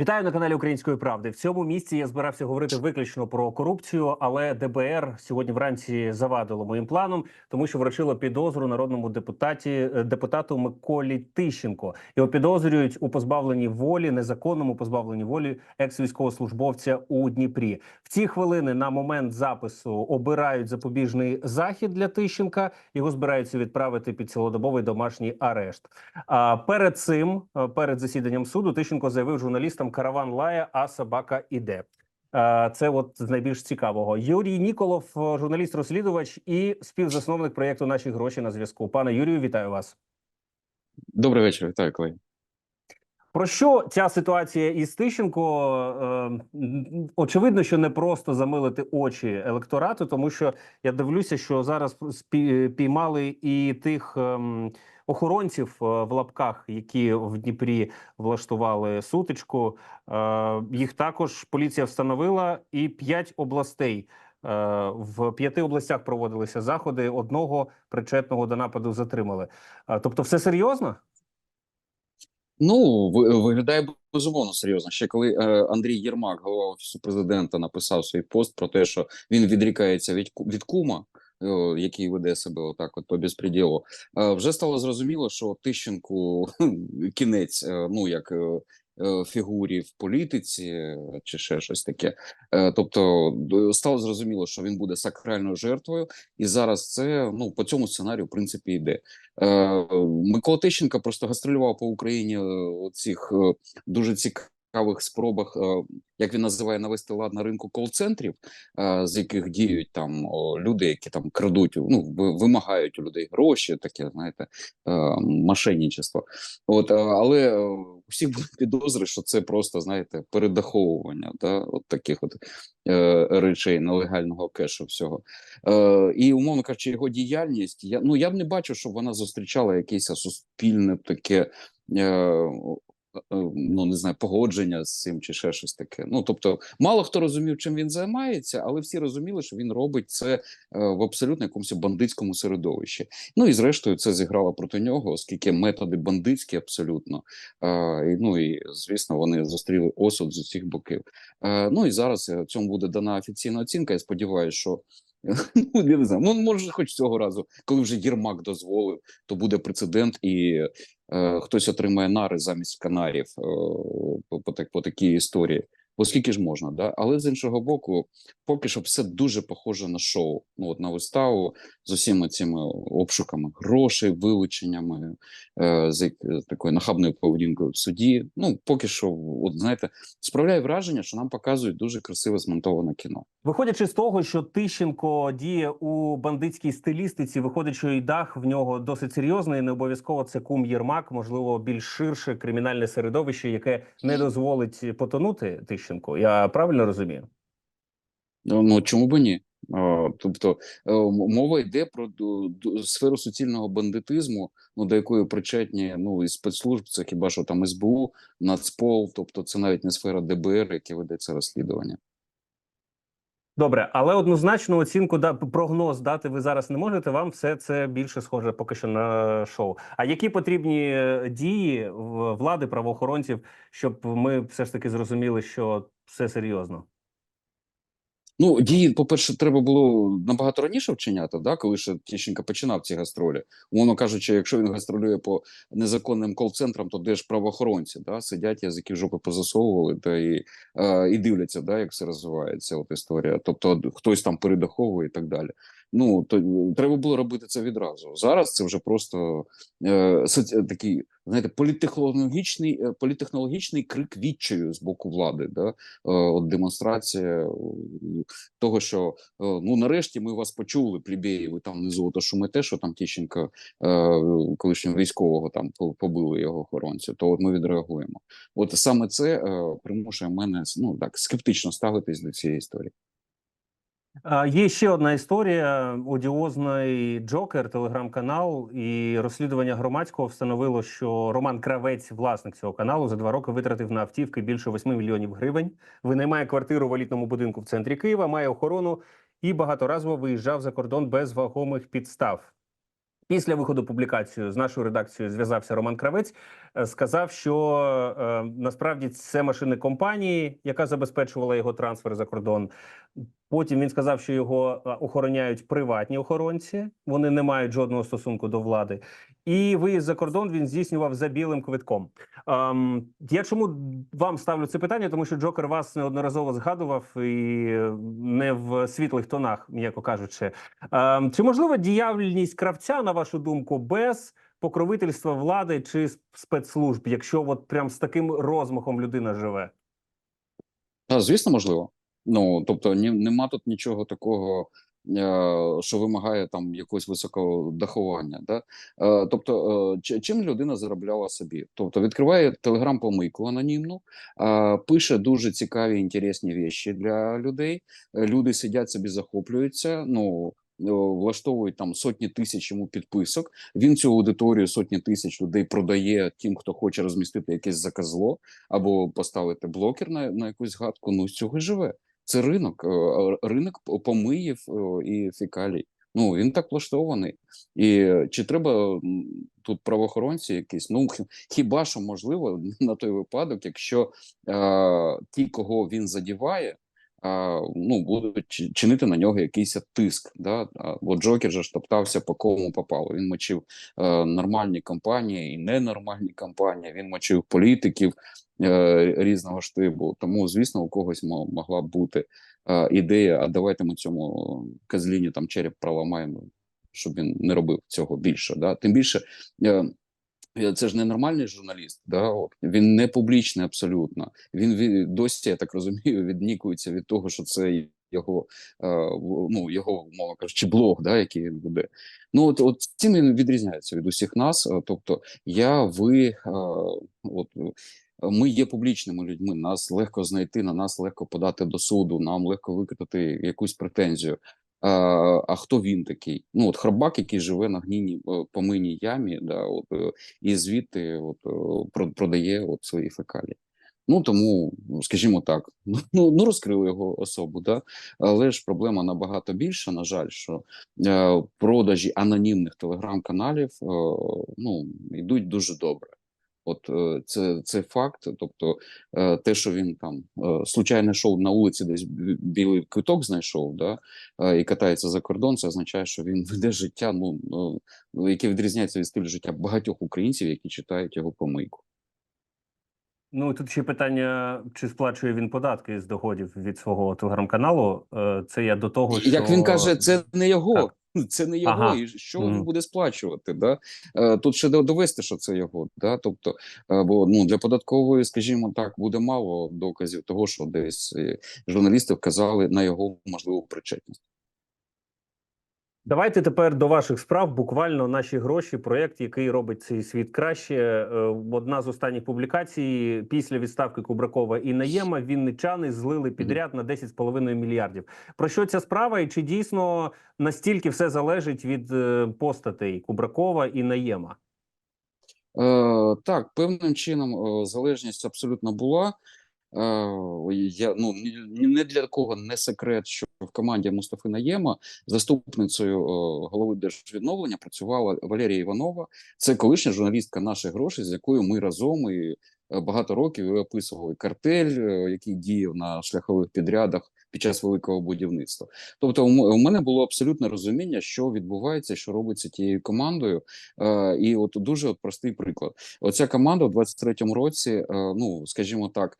Вітаю на каналі Української правди. В цьому місці я збирався говорити виключно про корупцію, але ДБР сьогодні вранці завадило моїм планом, тому що вручило підозру народному депутаті е, депутату Миколі Тищенко. Його підозрюють у позбавленні волі, незаконному позбавленні волі екс-військовослужбовця у Дніпрі. В ці хвилини на момент запису обирають запобіжний захід для Тищенка. Його збираються відправити під цілодобовий домашній арешт. А перед цим, е, перед засіданням суду, Тищенко заявив журналістам: караван лає, а собака іде. Е, Це от з найбільш цікавого. Юрій Ніколов, е, журналіст-розслідувач і співзасновник проєкту Наші гроші на зв'язку. Пане Юрію, вітаю вас. Добрий вечір, вітаю, колеги. Про що ця ситуація із Тищенко? Е, Очевидно, що не просто замилити очі електорату, тому що я дивлюся, що зараз піймали і тих ем, охоронців е, в лапках, які в Дніпрі влаштували сутичку. Е, Їх також поліція встановила, і п'ять областей. е, В п'яти областях проводилися заходи. Одного причетного до нападу затримали. Тобто, все серйозно? Ну, виглядає безумовно серйозно. Ще коли е, Андрій Єрмак, голова офісу президента, написав свій пост про те, що він відрікається від від кума, який веде себе отак, от по безпреділу, е, вже стало зрозуміло, що Тищенку кінець, е, ну як. е, е, Фігурі в політиці е, чи ще щось таке, Е, тобто стало зрозуміло, що він буде сакральною жертвою, і зараз це ну по цьому сценарію, в принципі, йде. Е, Микола Тищенко просто гастролював по Україні е, цих е, дуже цікавих спробах, е, як він називає, навести лад на ринку кол-центрів, е, з яких діють там люди, які там крадуть, ну вимагають у людей гроші, таке знаєте, е, мошенничество. От, але у були підозри, що це просто знаєте передаховування, да, от таких от речей нелегального кешу всього. І умовно кажучи, його діяльність, я ну я б не бачу, щоб вона зустрічала якесь суспільне таке. Е, е, Ну, не знаю, погодження з цим чи ще щось таке. Ну тобто, мало хто розумів, чим він займається, але всі розуміли, що він робить це е, в абсолютно якомусь бандитському середовищі. Ну і зрештою, це зіграло проти нього, оскільки методи бандитські абсолютно. Ну і звісно, вони зустріли осуд з усіх боків. Ну і зараз цьому буде дана офіційна оцінка. Я сподіваюся, що ну я не знаю, ну може, хоч цього разу, коли вже Єрмак дозволив, то буде прецедент, і хтось отримає нари замість канарів е, по, по, по такій історії. Оскільки ж можна, да? але з іншого боку, поки що все дуже похоже на шоу. Ну от на виставу з усіма цими обшуками грошей, вилученнями, е, з, такою нахабною поведінкою в суді. Ну поки що, от знаєте, справляє враження, що нам показують дуже красиво змонтоване кіно. Виходячи з того, що Тищенко діє у бандитській стилістиці, виходить, що і дах в нього досить серйозний. Не обов'язково це кум Єрмак, можливо, більш ширше кримінальне середовище, яке не дозволить потонути Тищенко. Я правильно розумію? Ну ну, чому би ні? Тобто е, мова йде про сферу суцільного бандитизму, ну до якої причетні ну і спецслужб, це хіба що там СБУ, Нацпол, тобто це навіть не сфера ДБР, яке ведеться розслідування. Добре, але однозначну оцінку да прогноз дати ви зараз не можете. Вам все це більше схоже поки що на шоу. А які потрібні е, дії влади правоохоронців, щоб ми все ж таки зрозуміли, що все серйозно? Ну, дії, по-перше, треба було набагато раніше вчиняти, да, коли ще Тищенко починав ці гастролі. Умовно кажучи, якщо він гастролює по незаконним кол-центрам, то де ж правоохоронці, да, сидять, язики жопи позасовували, та і, е, і дивляться, да, як все розвивається от історія. Тобто хтось там передаховує і так далі. Ну, то е, треба було робити це відразу. Зараз це вже просто е, такий, знаєте, політехнологічний, е, політехнологічний крик відчаю з боку влади, да, е, от демонстрація е, того, що е, ну нарешті ми вас почули, плібеї, ви там внизу ото шумите, що там Тищенко, е, колишнього військового там побили його охоронцю, то от ми відреагуємо. От саме це е, примушує мене ну так скептично ставитись до цієї історії. Є ще одна історія: одіозний Джокер, телеграм-канал, і розслідування громадського встановило, що Роман Кравець, власник цього каналу, за два роки витратив на автівки більше 8 мільйонів гривень. Винаймає квартиру в елітному будинку в центрі Києва, має охорону і багаторазово виїжджав за кордон без вагомих підстав. Після виходу публікації з нашою редакцією зв'язався Роман Кравець, е, сказав, що е, насправді це машини компанії, яка забезпечувала його трансфер за кордон. Потім він сказав, що його е, охороняють приватні охоронці, вони не мають жодного стосунку до влади. І виїзд за кордон він здійснював за білим квитком. Ем, я чому вам ставлю це питання? Тому що Джокер вас неодноразово згадував і е, не в світлих тонах, м'яко кажучи. Ем, чи можлива діяльність кравця, на вашу думку, без покровительства влади чи спецслужб, якщо от прям з таким розмахом людина живе? Звісно, можливо. Ну, тобто, ні, нема тут нічого такого, е, що вимагає там якогось високого дахування. Да? Е, тобто, е, чим людина заробляла собі? Тобто, відкриває телеграм-помийку анонімну, пише дуже цікаві інтересні речі для людей. Люди сидять собі, захоплюються. Ну, влаштовують там сотні тисяч йому підписок. Він цю аудиторію сотні тисяч людей продає тим, хто хоче розмістити якесь заказло або поставити блокер на, на якусь згадку. Ну з цього живе. Це ринок, е, ринок помиїв е, і фекалій. Ну він так влаштований. І чи треба тут правоохоронці якісь? Ну хіба що можливо на той випадок, якщо е, ті, кого він задіває, ну, будуть чинити на нього якийсь тиск. Да? Бо Джокер же ж топтався по кому попало. Він мочив е, нормальні компанії і ненормальні компанії. Він мочив політиків е, різного штибу. Тому, звісно, у когось могла б бути е, ідея: а давайте ми цьому козліні там череп проламаємо, щоб він не робив цього більше. Да? Тим більше. Е, це ж не нормальний журналіст, да? От. він не публічний абсолютно. Він ві- досі, я так розумію, віднікується від того, що це його, е, ну, його, мовно кажучи, блог, да, який він веде. Ну, от, от цим він відрізняється від усіх нас. Е, Тобто, я, ви, е, от, е, ми є публічними людьми, нас легко знайти, на нас легко подати до суду, нам легко викрити якусь претензію. А, хто він такий? Ну, от хробак, який живе на гнійній е, помийній ямі, да, от, е, і звідти от, е, про- продає от свої фекалії. Ну тому, ну, скажімо так, ну, ну розкрили його особу, да? але ж проблема набагато більша. На жаль, що е, продажі анонімних телеграм-каналів е, ну, йдуть дуже добре. От е, це, це факт. Тобто, е, те, що він там е, случайне шоу на вулиці, десь білий квиток знайшов, да, і катається за кордон, це означає, що він веде життя, ну, ну яке відрізняється від стилю життя багатьох українців, які читають його помийку. Ну тут ще питання: чи сплачує він податки з доходів від свого телеграм-каналу? Це я до того, що Як він каже, це не його. Так. Це не його, Ага. і що він буде сплачувати? Да? Е, Тут ще довести, що це його. Да? Тобто, е, бо ну для податкової, скажімо так, буде мало доказів того, що десь е, журналісти вказали на його можливу причетність. Давайте тепер до ваших справ. Буквально наші гроші. Проєкт, який робить цей світ краще. Е, Одна з останніх публікацій після відставки Кубракова і Наєма вінничани злили підряд на 10,5 мільярдів. Про що ця справа? І чи дійсно настільки все залежить від е, постатей Кубракова і Наєма? Е, так, певним чином е, залежність абсолютно була. Е, я, ну, не для кого не секрет, що в команді Мустафи Наєма заступницею е, голови держвідновлення працювала Валерія Іванова. Це колишня журналістка наших грошей, з якою ми разом і е, багато років описували картель, який діяв на шляхових підрядах під час великого будівництва. Тобто, у мене було абсолютне розуміння, що відбувається, що робиться тією командою. І от дуже от простий приклад. Оця команда у 23-му році, ну скажімо так.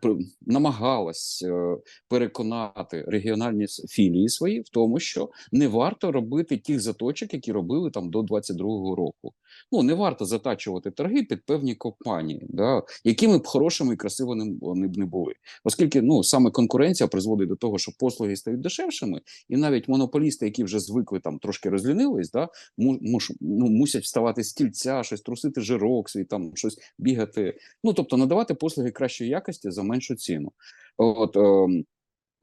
При- Намагалась е, переконати регіональні філії свої в тому, що не варто робити тих заточок, які робили там до 22-го року. Ну не варто затачувати торги під певні компанії, да, якими б хорошими і красивими вони б не були, оскільки ну саме конкуренція призводить до того, що послуги стають дешевшими, і навіть монополісти, які вже звикли там трошки розлінились, да, му- муш, ну, мусять вставати з стільця, щось трусити жирок свій, там щось бігати. Ну тобто надавати послуги кращої якості за меншу ціну. От ем,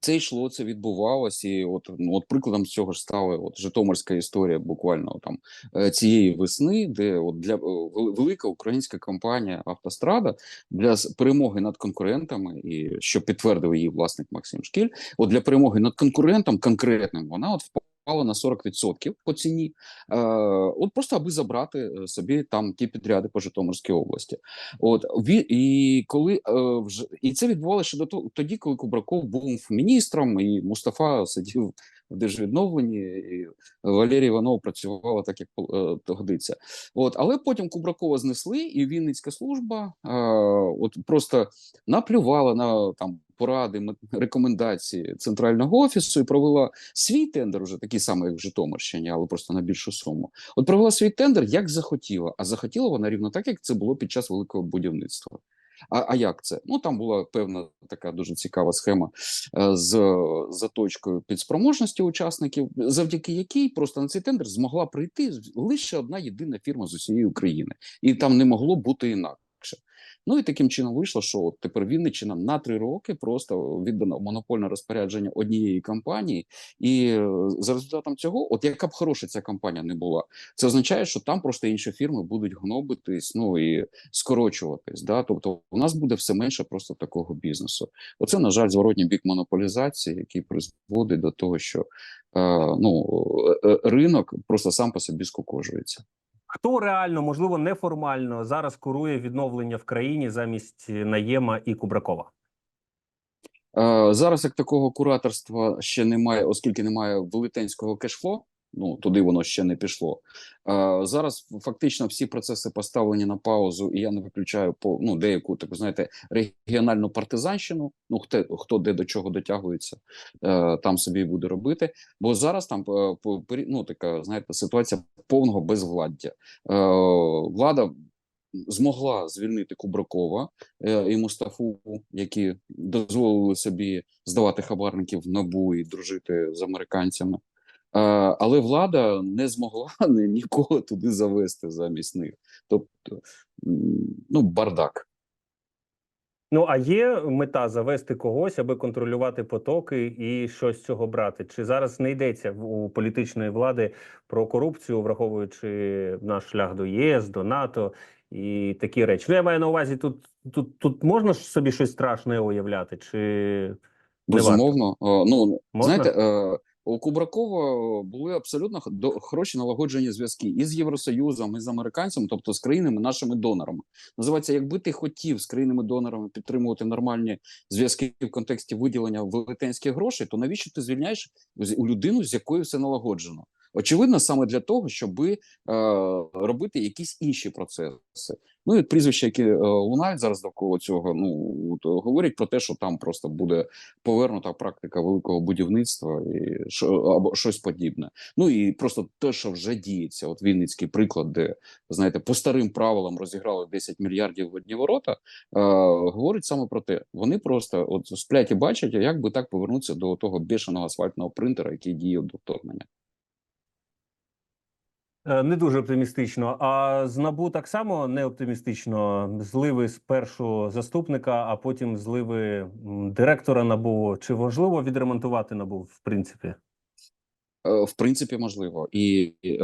це йшло, це відбувалось, і от ну от прикладом цього ж стала от Житомирська історія, буквально там е, цієї весни, де от для е, велика українська компанія Автострада для перемоги над конкурентами, і що підтвердив її власник Максим Шкіль, от для перемоги над конкурентом конкретним, вона от впала на 40% по ціні, е, от просто аби забрати е, собі там ті підряди по Житомирській області. От і коли е, вже і це відбувалося до того, тоді, коли Кубраков був міністром, і Мустафа сидів в держвідновленні, і Валерій Іванов працювала так, як е, годиться. От, але потім Кубракова знесли, і Вінницька служба е, от просто наплювала на там поради, рекомендації центрального офісу і провела свій тендер, уже такий самий, як в Житомирщині, але просто на більшу суму. От провела свій тендер як захотіла, а захотіла вона рівно так, як це було під час великого будівництва. А, а як це? Ну там була певна така дуже цікава схема е, з заточкою під спроможності учасників, завдяки якій просто на цей тендер змогла прийти лише одна єдина фірма з усієї України, і там не могло бути інакше. Ну і таким чином вийшло, що от тепер Вінниччина на три роки просто віддано монопольне розпорядження однієї компанії, і е, за результатом цього, от яка б хороша ця компанія не була, це означає, що там просто інші фірми будуть гнобитись, ну і скорочуватись. Да? Тобто, у нас буде все менше просто такого бізнесу. Оце, на жаль, зворотній бік монополізації, який призводить до того, що е, ну, е, е, ринок просто сам по собі скукожується. Хто реально, можливо, неформально зараз курує відновлення в країні замість Наєма і Кубракова? Е, Зараз як такого кураторства ще немає, оскільки немає велетенського кешфло. Ну туди воно ще не пішло. Е, Зараз фактично всі процеси поставлені на паузу, і я не виключаю по ну деяку таку, знаєте, регіональну партизанщину. Ну хто хто де до чого дотягується, е, там собі буде робити. Бо зараз там е, по- ну, така знаєте ситуація повного безвладдя. Е, Влада змогла звільнити Кубракова е, і Мустафу, які дозволили собі здавати хабарників в набу і дружити з американцями. Але влада не змогла ні- нікого туди завести замість них. Тобто, ну, бардак. Ну а є мета завести когось, аби контролювати потоки і щось з цього брати? Чи зараз не йдеться у політичної влади про корупцію, враховуючи наш шлях до єС, до НАТО і такі речі? Ну я маю на увазі, тут тут, тут можна собі щось страшне уявляти, чи? Безумовно. Е, Ну, Можна? знаєте, е, у Кубракова були абсолютно хороші налагоджені зв'язки і з Євросоюзом, і з американцями, тобто з країнами нашими донорами. Називається, якби ти хотів з країнами-донорами підтримувати нормальні зв'язки в контексті виділення велетенських грошей, то навіщо ти звільняєш у людину, з якою все налагоджено? Очевидно, саме для того, щоб е, робити якісь інші процеси. Ну і прізвища, які е, лунають зараз довкола цього, ну от, говорять про те, що там просто буде повернута практика великого будівництва і що або щось подібне. Ну і просто те, що вже діється, от Вінницький приклад, де знаєте, по старим правилам розіграли 10 мільярдів в одні ворота, е, говорить саме про те, вони просто от сплять і бачать, як би так повернутися до того бешеного асфальтного принтера, який діяв до вторгнення. Е, Не дуже оптимістично. А з НАБУ так само не оптимістично. Зливи з першого заступника, а потім зливи директора НАБУ. Чи важливо відремонтувати НАБУ, в принципі? Е, В принципі, можливо, і е,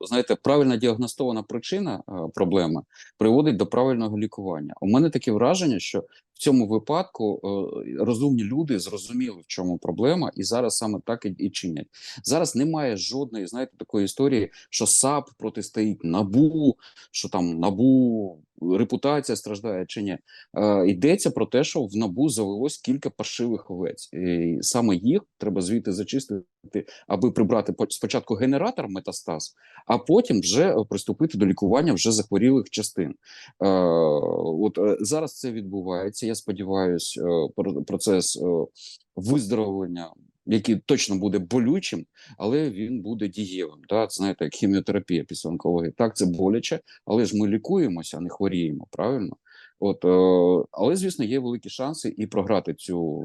знаєте, правильно діагностована причина е, проблеми приводить до правильного лікування. У мене таке враження, що в цьому випадку е, розумні люди зрозуміли, в чому проблема, і зараз саме так і, чинять. Зараз немає жодної, знаєте, такої історії, що САП протистоїть НАБУ, що там НАБУ репутація страждає чи ні. Е, йдеться про те, що в НАБУ завелось кілька паршивих овець, і саме їх треба звідти зачистити аби прибрати по- спочатку генератор метастаз, а потім вже е, приступити до лікування вже захворілих частин. Е, от е, зараз це відбувається. Я сподіваюся, процес е, виздоровлення, який точно буде болючим, але він буде дієвим. Це, знаєте, як хіміотерапія після онкології. Так, це боляче, але ж ми лікуємося, а не хворіємо. Правильно? От, е, але звісно, є великі шанси і програти цю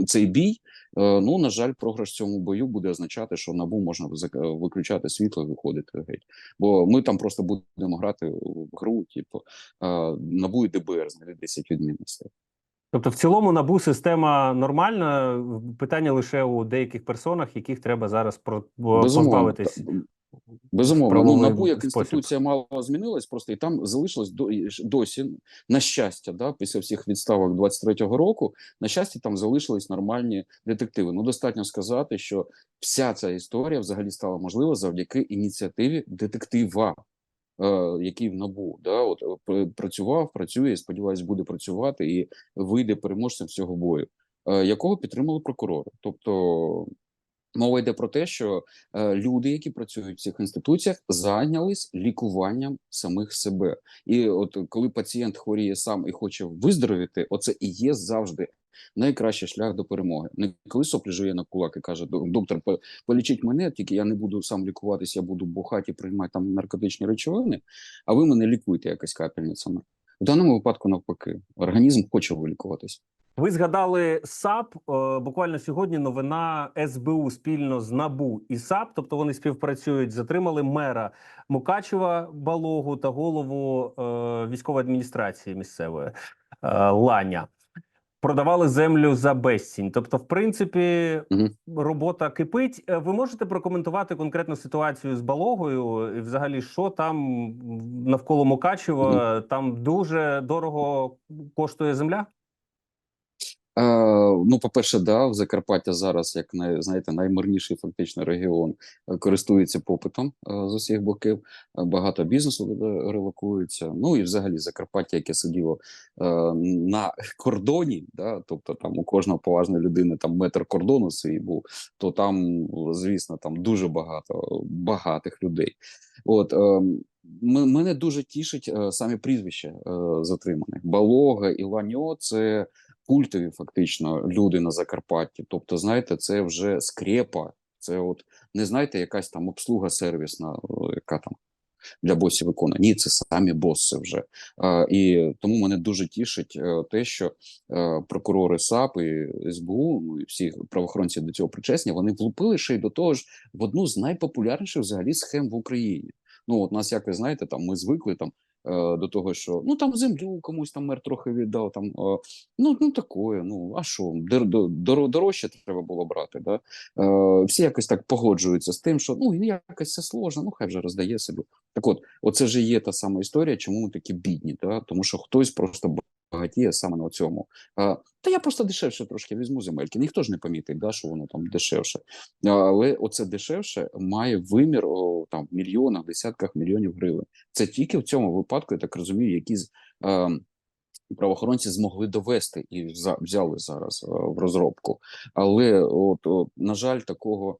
е, цей бій. Е, ну на жаль, програш в цьому бою буде означати, що набу можна виключати світло і виходити геть. Бо ми там просто будемо грати в гру, типу набу і ДБР знайде 10 відмінностей. Тобто, в цілому НАБУ система нормальна. Питання лише у деяких персонах, яких треба зараз про позбавитись. Безумовно, ну НАБУ як спосіб. інституція мало змінилась, просто і там залишилось досі на щастя, да, після всіх відставок 23-го року, на щастя, там залишились нормальні детективи. Ну достатньо сказати, що вся ця історія взагалі стала можлива завдяки ініціативі детектива. е, Який в набу да от е, працював, працює, сподіваюсь, буде працювати і вийде переможцем цього бою, е, якого підтримали прокурори. Тобто мова йде про те, що е, люди, які працюють в цих інституціях, зайнялись лікуванням самих себе. І от коли пацієнт хворіє сам і хоче виздоровіти, оце і є завжди найкращий шлях до перемоги. Не коли соплі жує на кулак і каже: доктор, полічіть мене, тільки я не буду сам лікуватися, я буду бухати і приймати там наркотичні речовини, а ви мене лікуйте якось капельницями. В даному випадку навпаки, організм хоче вилікуватись. Ви згадали САП. Е, Буквально сьогодні новина СБУ спільно з НАБУ і САП, тобто вони співпрацюють, затримали мера Мукачева Балогу та голову е, військової адміністрації місцевої е, Ланя. Продавали землю за безцінь. Тобто, в принципі, робота кипить. Ви можете прокоментувати конкретну ситуацію з Балогою, і взагалі, що там навколо Мукачева? Там дуже дорого коштує земля? Е, ну, по-перше, да, в Закарпаття зараз, як знаєте, наймирніший фактично регіон, е, користується попитом е, з усіх боків. Багато бізнесу релокується. Ну і взагалі Закарпаття, яке сиділо на кордоні, да, тобто там у кожного поважної людини там метр кордону свій був, то там, звісно, там дуже багато багатих людей. От е, мене дуже тішить самі прізвища затриманих. Балога і це культові фактично люди на Закарпатті. Тобто, знаєте, це вже скрепа. Це от не знаєте, якась там обслуга сервісна, яка там для босів виконує. Ні, це самі боси вже. А, і тому мене дуже тішить е, те, що е, прокурори САП і СБУ, ну і всі правоохоронці до цього причесні, вони влупили ще й до того ж в одну з найпопулярніших взагалі схем в Україні. Ну, от нас, як ви знаєте, там ми звикли там е, до того, що ну там землю комусь там мер трохи віддав. Там е, ну ну такое. Ну а що дор- дорожче треба було брати? Да? Е, всі якось так погоджуються з тим, що ну якось це сложно, ну хай вже роздає собі. Так от, оце ж є та сама історія, чому ми такі бідні, да? тому що хтось просто багатіє саме на цьому. А, та я просто дешевше трошки візьму земельки. Ніхто ж не помітить, да, що воно там дешевше. Але оце дешевше має вимір о, там в мільйонах, десятках мільйонів гривень. Це тільки в цьому випадку, я так розумію, які. Е, Правоохоронці змогли довести і взяли зараз е, в розробку, але от, от на жаль, такого е,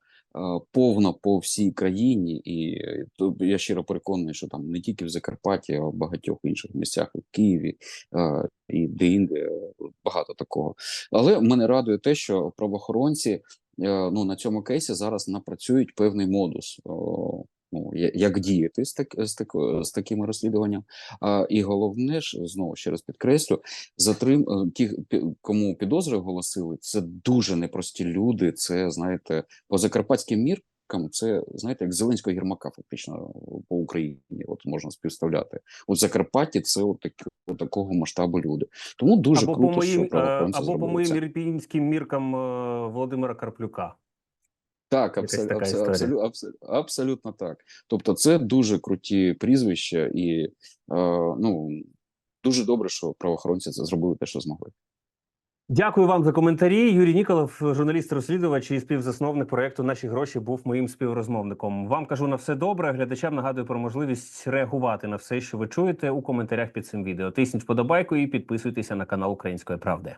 повно по всій країні, і е, я щиро переконаний, що там не тільки в Закарпатті, а в багатьох інших місцях, у Києві і де-інде е, багато такого. Але мене радує те, що правоохоронці е, ну на цьому кейсі зараз напрацюють певний модус. Ну, я- як діяти з так з так з такими розслідуванням, а і головне ж знову ще раз підкреслю, затрим е, ті, кому підозри оголосили, це дуже непрості люди. Це знаєте, по закарпатським міркам, це знаєте, як Зеленського гірмака, фактично по Україні. От можна співставляти. От Закарпатті це от, так, от такого масштабу люди. Тому дуже або круто, по моїм, що е, або по моїм ірпінським міркам е, Володимира Карплюка. Так, така абсолютно, історія. абсолютно, абсолютно так. Тобто, це дуже круті прізвища, і е, ну дуже добре, що правоохоронці це зробили те, що змогли. Дякую вам за коментарі. Юрій Ніколов, журналіст-розслідувач і співзасновник проекту Наші гроші був моїм співрозмовником. Вам кажу на все добре. Глядачам нагадую про можливість реагувати на все, що ви чуєте у коментарях під цим відео. Тисніть вподобайку і підписуйтеся на канал Української правди.